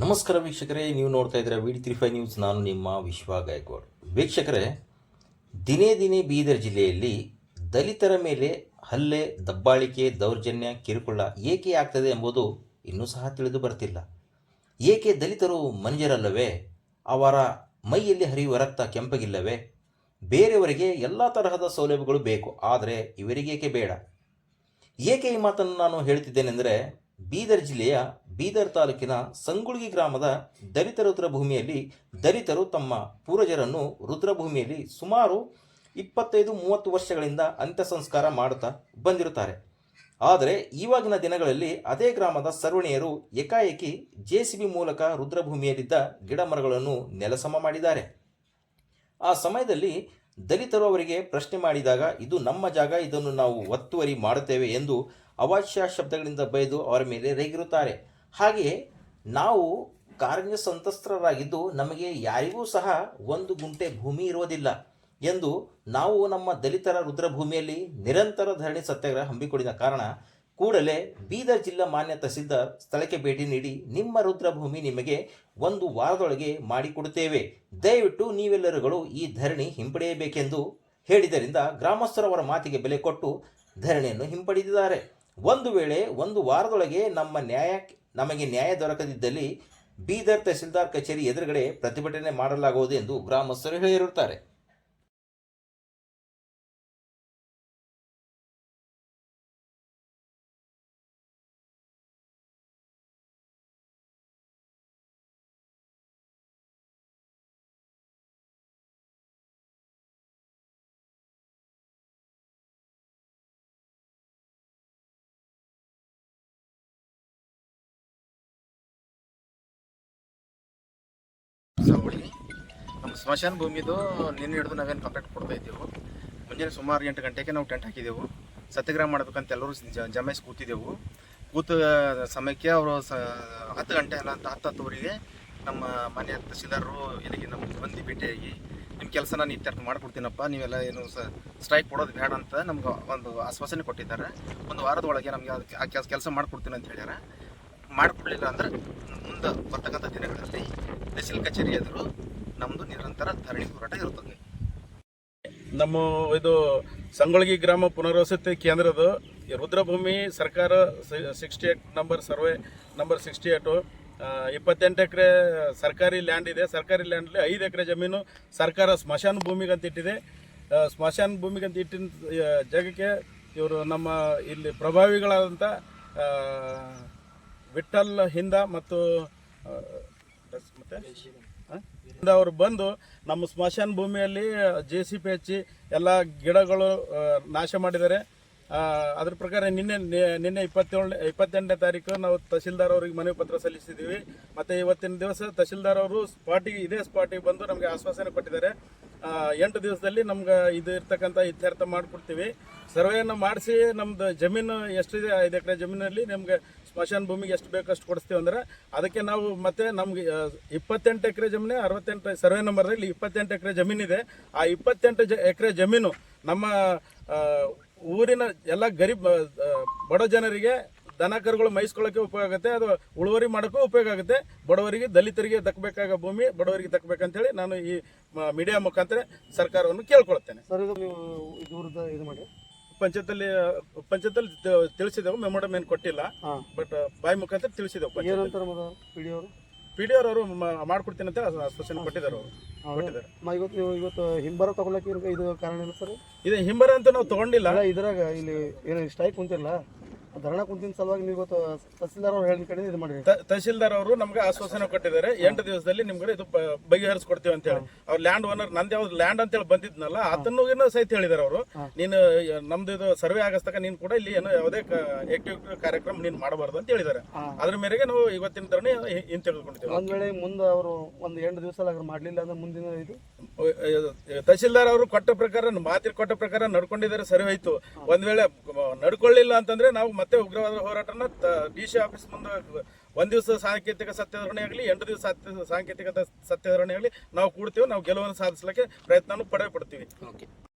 ನಮಸ್ಕಾರ ವೀಕ್ಷಕರೇ, ನೀವು ನೋಡ್ತಾ ಇದ್ದೀರಾ ವಿ ತ್ರೀ ಫೈವ್ ನ್ಯೂಸ್ ನಾನು ನಿಮ್ಮ ವಿಶ್ವ ಗಾಯಕ್ವಾಡ್. ವೀಕ್ಷಕರೇ, ದಿನೇ ದಿನೇ ಬೀದರ್ ಜಿಲ್ಲೆಯಲ್ಲಿ ದಲಿತರ ಮೇಲೆ ಹಲ್ಲೆ, ದಬ್ಬಾಳಿಕೆ, ದೌರ್ಜನ್ಯ ಕಿರುಕುಳ ಏಕೆ ಆಗ್ತದೆ ಎಂಬುದು ಇನ್ನೂ ಸಹ ತಿಳಿದು ಬರ್ತಿಲ್ಲ. ಏಕೆ ದಲಿತರು ಮಂಜರಲ್ಲವೇ? ಅವರ ಮೈಯಲ್ಲಿ ಹರಿಯುವ ರಕ್ತ ಕೆಂಪಗಿಲ್ಲವೇ? ಬೇರೆಯವರಿಗೆ ಎಲ್ಲ ತರಹದ ಸೌಲಭ್ಯಗಳು ಬೇಕು, ಆದರೆ ಇವರಿಗೇಕೆ ಬೇಡ? ಏಕೆ ಈ ಮಾತನ್ನು ನಾನು ಹೇಳ್ತಿದ್ದೇನೆಂದರೆ, ಬೀದರ್ ಜಿಲ್ಲೆಯ ಬೀದರ್ ತಾಲೂಕಿನ ಸಂಗುಳ್ಗಿ ಗ್ರಾಮದ ದಲಿತ ರುದ್ರಭೂಮಿಯಲ್ಲಿ ದಲಿತರು ತಮ್ಮ ಪೂರ್ವಜರನ್ನು ರುದ್ರಭೂಮಿಯಲ್ಲಿ ಸುಮಾರು ಇಪ್ಪತ್ತೈದು, ಮೂವತ್ತು ವರ್ಷಗಳಿಂದ ಅಂತ್ಯ ಸಂಸ್ಕಾರ ಮಾಡುತ್ತಾ ಬಂದಿರುತ್ತಾರೆ. ಆದರೆ ಇವಾಗಿನ ದಿನಗಳಲ್ಲಿ ಅದೇ ಗ್ರಾಮದ ಸರ್ವಣಿಯರು ಏಕಾಏಕಿ ಜೆ ಸಿ ಬಿ ಮೂಲಕ ರುದ್ರಭೂಮಿಯಲ್ಲಿದ್ದ ಗಿಡ ಮರಗಳನ್ನು ನೆಲಸಮ ಮಾಡಿದ್ದಾರೆ. ಆ ಸಮಯದಲ್ಲಿ ದಲಿತರು ಅವರಿಗೆ ಪ್ರಶ್ನೆ ಮಾಡಿದಾಗ, ಇದು ನಮ್ಮ ಜಾಗ, ಇದನ್ನು ನಾವು ಒತ್ತುವರಿ ಮಾಡುತ್ತೇವೆ ಎಂದು ಅವಾಚ್ಯ ಶಬ್ದಗಳಿಂದ ಬೈದು ಅವರ ಮೇಲೆ ರೇಗಿರುತ್ತಾರೆ. ಹಾಗೆಯೇ ನಾವು ಕಾರ್ಯ ಸಂತ್ರಸ್ತರಾಗಿದ್ದು ನಮಗೆ ಯಾರಿಗೂ ಸಹ ಒಂದು ಗುಂಟೆ ಭೂಮಿ ಇರುವುದಿಲ್ಲ ಎಂದು ನಾವು ನಮ್ಮ ದಲಿತರ ರುದ್ರಭೂಮಿಯಲ್ಲಿ ನಿರಂತರ ಧರಣಿ ಸತ್ಯಾಗ್ರಹ ಹಮ್ಮಿಕೊಂಡಿದ ಕಾರಣ ಕೂಡಲೇ ಬೀದರ್ ಜಿಲ್ಲಾ ಮಾನ್ಯ ತಹಸೀಲ್ದಾರ್ ಸ್ಥಳಕ್ಕೆ ಭೇಟಿ ನೀಡಿ ನಿಮ್ಮ ರುದ್ರಭೂಮಿ ನಿಮಗೆ ಒಂದು ವಾರದೊಳಗೆ ಮಾಡಿಕೊಡುತ್ತೇವೆ. ದಯವಿಟ್ಟು ನೀವೆಲ್ಲರುಗಳು ಈ ಧರಣಿ ಹಿಂಪಡೆಯಬೇಕೆಂದು ಹೇಳಿದ್ದರಿಂದ ಗ್ರಾಮಸ್ಥರವರ ಮಾತಿಗೆ ಬೆಲೆ ಕೊಟ್ಟು ಧರಣಿಯನ್ನು ಹಿಂಪಡೆದಿದ್ದಾರೆ. ಒಂದು ವೇಳೆ ಒಂದು ವಾರದೊಳಗೆ ನಮ್ಮ ನ್ಯಾಯ ನಮಗೆ ನ್ಯಾಯ ದೊರಕದಿದ್ದಲ್ಲಿ ಬೀದರ್ ತಹಸೀಲ್ದಾರ್ ಕಚೇರಿ ಎದುರುಗಡೆ ಪ್ರತಿಭಟನೆ ಮಾಡಲಾಗುವುದು ಎಂದು ಗ್ರಾಮಸ್ಥರು ಹೇಳಿರುತ್ತಾರೆ. ಸಾವಳಿ ನಮ್ಮ ಸ್ಮಶಾನ ಭೂಮಿದು ನಿನ್ನೆ ಹಿಡಿದು ನಾವೇನು ಕಂಪ್ಲೇಂಟ್ ಕೊಡ್ತಾ ಇದ್ದೆವು, ಮುಂಜಾನೆ ಸುಮಾರು ಎಂಟು ಗಂಟೆಗೆ ನಾವು ಟೆಂಟ್ ಹಾಕಿದ್ದೆವು ಸತ್ಯಾಗ್ರಹ ಮಾಡ್ಬೇಕಂತ ಎಲ್ಲರೂ ಜಮಾಯಿಸಿ ಕೂತಿದ್ದೆವು ಕೂತ ಸಮಯಕ್ಕೆ ಅವರು ಸ, ಹತ್ತು ಗಂಟೆ ಅಲ್ಲ ಅಂತ ಹತ್ತು ಹತ್ತುವರೆಗೆ ನಮ್ಮ ಮನೆ ತಹಸೀಲ್ದಾರರು ಇಲ್ಲಿಗೆ ನಮ್ಮ ಬಂದು ಭೇಟಿಯಾಗಿ ನಿಮ್ಮ ಕೆಲಸ ನಾನು ಇತ್ಯರ್ಥ ಮಾಡಿಕೊಡ್ತೀನಪ್ಪ, ನೀವೆಲ್ಲ ಏನು ಸ ಸ್ಟ್ರೈಕ್ ಕೊಡೋದು ಬೇಡ ಅಂತ ನಮ್ಗೆ ಒಂದು ಆಶ್ವಾಸನೆ ಕೊಟ್ಟಿದ್ದಾರೆ. ಒಂದು ವಾರದ ಒಳಗೆ ನಮಗೆ ಅದಕ್ಕೆ ಆ ಕೆಲಸ ಕೆಲಸ ಮಾಡ್ಕೊಡ್ತೀನಿ ಅಂತ ಹೇಳ್ಯಾರ. ಮಾಡಿಕೊಡ್ಲಿಲ್ಲ ಅಂದ್ರೆ ಮುಂದೆ ಬರ್ತಕ್ಕಂಥ ದಿನಗಳಲ್ಲಿ ತಹಸೀಲ್ ಕಚೇರಿ ಎದುರು ನಮ್ಮದು ನಿರಂತರ ಧರಣಿ ಹೋರಾಟ ಇರುತ್ತದೆ. ನಮ್ಮ ಇದು ಸಂಗೊಳಗಿ ಗ್ರಾಮ ಪುನರ್ವಸತಿ ಕೇಂದ್ರದ ರುದ್ರಭೂಮಿ ಸರ್ಕಾರ sixty eight number survey number sixty eight ಇಪ್ಪತ್ತೆಂಟು ಎಕರೆ ಸರ್ಕಾರಿ ಲ್ಯಾಂಡ್ ಇದೆ. ಸರ್ಕಾರಿ ಲ್ಯಾಂಡಲ್ಲಿ ಐದು ಎಕರೆ ಜಮೀನು ಸರ್ಕಾರ ಸ್ಮಶಾನ ಭೂಮಿಗಂತ ಇಟ್ಟಿದೆ. ಸ್ಮಶಾನ ಭೂಮಿಗಂತ ಇಟ್ಟಿನ ಜಾಗಕ್ಕೆ ಇವರು ನಮ್ಮ ಇಲ್ಲಿ ಪ್ರಭಾವಿಗಳಾದಂಥ ವಿಠಲ್ ಹಿಂದ ಮತ್ತು ಆ, ಮತ್ತೆ? ಅವರು ಬಂದು ನಮ್ಮ ಸ್ಮಶಾನ ಭೂಮಿಯಲ್ಲಿ ಜೆ ಸಿ ಪಿ ಹಚ್ಚಿ ಎಲ್ಲ ಗಿಡಗಳು ನಾಶ ಮಾಡಿದ್ದಾರೆ. ಅದ್ರ ಪ್ರಕಾರ ನಿನ್ನೆ ನಿನ್ನೆ ಇಪ್ಪತ್ತೇಳನೇ ಇಪ್ಪತ್ತೆಂಟನೇ ತಾರೀಕು ನಾವು ತಹಸೀಲ್ದಾರ್ ಅವರಿಗೆ ಮನವಿ ಪತ್ರ ಸಲ್ಲಿಸಿದ್ದೀವಿ. ಮತ್ತೆ ಇವತ್ತಿನ ದಿವಸ ತಹಸೀಲ್ದಾರ್ ಅವರು ಸ್ಪಾಟಿಗೆ ಇದೇ ಸ್ಪಾಟಿಗೆ ಬಂದು ನಮಗೆ ಆಶ್ವಾಸನೆ ಕೊಟ್ಟಿದ್ದಾರೆ. ಎಂಟು ದಿವಸದಲ್ಲಿ ನಮ್ಗೆ ಇದು ಇರ್ತಕ್ಕಂಥ ಇತ್ಯರ್ಥ ಮಾಡಿಕೊಡ್ತೀವಿ. ಸರ್ವೆಯನ್ನು ಮಾಡಿಸಿ ನಮ್ದು ಜಮೀನು ಎಷ್ಟಿದೆ ಐದು ಎಕರೆ ಜಮೀನಲ್ಲಿ ನಮ್ಗೆ ಸ್ಮಶಾನ ಭೂಮಿಗೆ ಎಷ್ಟು ಬೇಕು ಅಷ್ಟು ಕೊಡಿಸ್ತೀವಿ ಅಂದ್ರೆ ಅದಕ್ಕೆ ನಾವು ಮತ್ತೆ ನಮ್ಗೆ ಇಪ್ಪತ್ತೆಂಟು ಎಕರೆ ಜಮೀನು, ಅರವತ್ತೆಂಟು ಸರ್ವೆ ನಂಬರ್ನಲ್ಲಿ ಇಪ್ಪತ್ತೆಂಟು ಎಕರೆ ಜಮೀನಿದೆ. ಆ ಇಪ್ಪತ್ತೆಂಟು ಜ, ಎಕರೆ ಜಮೀನು ನಮ್ಮ ಊರಿನ ಎಲ್ಲ ಗರೀಬ್ ಬಡ ಜನರಿಗೆ ದನ ಕರುಗಳು ಮೇಯಿಸ್ಕೊಳ್ಳೋಕೆ ಉಪಯೋಗ ಆಗುತ್ತೆ, ಅದು ಉಳುವರಿ ಮಾಡೋಕ್ಕೂ ಉಪಯೋಗ ಆಗುತ್ತೆ. ಬಡವರಿಗೆ, ದಲಿತರಿಗೆ ದಕ್ಕಬೇಕಾಗ ಭೂಮಿ ಬಡವರಿಗೆ ದಕ್ಕಬೇಕಂತೇಳಿ ನಾನು ಈ ಮೀಡಿಯಾ ಮುಖಾಂತರ ಸರ್ಕಾರವನ್ನು ಕೇಳ್ಕೊಳ್ತೇನೆ. ಸರ್, ಇದು ನೀವು ಇದು ಮಾಡಿ. ಪಂಚಾಯತಲ್ಲಿ ಪಂಚಾಯತಲ್ಲಿ ತಿಳಿಸಿದೆವು ಮೆಮೊಡಮ್ ಏನು ಕೊಟ್ಟಿಲ್ಲ. ಬಟ್ ಬಾಯಿ ಮುಖಾಂತರ ತಿಳಿಸಿದೆವು ಪಂಚಾಯತ್ ಏನಂತಾರೆ ಮಗ ಪಿ ಡಿ ಅವರು? ಪಿ ಡಿ ಅವರು ಮಾಡ್ಕೊಡ್ತೀನಿ ಅಂತ ಸೂಚನೆ ಕೊಟ್ಟಿದ್ದಾರೆ ಅವರು. ಕೊಟ್ಟಿದ್ದಾರೆ. ಮ ಇವತ್ತು ನೀವು ಇವತ್ತು ಹಿಂಬರ ತಗೊಳಕ್ಕೆ ಇದು- ಇದು ಕಾರಣ ಏನು ಸರ್? ಇದು ಹಿಂಬರ ಅಂತ ನಾವು ತಗೊಂಡಿಲ್ಲ. ಅಲ್ಲ ಇದ್ರಾಗ ಇಲ್ಲಿ ಏನು ಸ್ಟ್ರೈಕ್ ಕುಂತಿರಲ್ಲ ಧರಣ ಕುಂತಿನ ಸಲುವಾಗಿ ನೀವು ಇವತ್ತು ತಹಸೀಲ್ದಾರ್ ಅವ್ರು ಹೇಳಿದ ಕಡೆ ಇದು ಮಾಡಿ ತಹಸೀಲ್ದಾರ್ ಅವರು ನಮ್ಗೆ ಆಶ್ವಾಸನೆ ಕೊಟ್ಟಿದ್ದಾರೆ. ಎಂಟು ದಿವಸದಲ್ಲಿ ನಿಮ್ಗೆ ಇದು ಬಗೆಹರಿಸ್ಕೊಡ್ತೀವಿ ಅಂತ ಹೇಳಿ. ಅವ್ರ ಲ್ಯಾಂಡ್ ಓನರ್ ನಂದು ಯಾವ್ದು ಲ್ಯಾಂಡ್ ಅಂತ ಹೇಳಿ ಬಂದಿದ್ನಲ್ಲ ಅದನ್ನು ಸಹಿತ ಹೇಳಿದಾರೆ ಅವರು. ನೀನು ನಮ್ದು ಇದು ಸರ್ವೆ ಆಗಸ್ತಕ ನೀನು ಕೂಡ ಇಲ್ಲಿ ಏನೋ ಯಾವುದೇ ಆಕ್ಟಿವಿಟಿ ಕಾರ್ಯಕ್ರಮ ನೀನು ಮಾಡಬಾರ್ದು ಅಂತ ಹೇಳಿದ್ದಾರೆ ಅದ್ರ ಮೇರೆಗೆ ನಾವು ಇವತ್ತಿನ ಧರಣಿ ಹಿಂದೆ ತೆಗೆದುಕೊಂಡಿದ್ದೇವೆ. ಒಂದ್ ವೇಳೆ ಮುಂದೆ ಅವರು ಒಂದು ಎಂಟು ದಿವಸ ಮಾಡಲಿಲ್ಲ ಅಂದ್ರೆ ಮುಂದಿನ ಇದು? ತಹಸೀಲ್ದಾರ್ ಅವರು ಕೊಟ್ಟ ಪ್ರಕಾರ ಮಾತಿಗೆ ಕೊಟ್ಟ ಪ್ರಕಾರ ನಡ್ಕೊಂಡಿದ್ದಾರೆ ಸರ್ವೆ ಆಯ್ತು ಒಂದ್ ವೇಳೆ ನಡ್ಕೊಳ್ಳಿಲ್ಲ ಅಂತಂದ್ರೆ ನಾವು ಮತ್ತೆ ಉಗ್ರವಾದ ಹೋರಾಟನ ಡಿ ಸಿ ಆಫೀಸ್ ಮುಂದೆ ಒಂದ್ ದಿವಸ ಸಾಂಕೇತಿಕ ಸತ್ಯಧರಣೆ ಆಗಲಿ, ಎಂಟು ದಿವಸ ಸಾಂಕೇತಿಕ ಸತ್ಯಧರಣೆ ಆಗಲಿ, ನಾವು ಕೂಡ್ತೀವಿ, ನಾವು ಗೆಲುವನ್ನು ಸಾಧಿಸಲಿಕ್ಕೆ ಪ್ರಯತ್ನ ಪಡೇ ಪಡ್ತೀವಿ.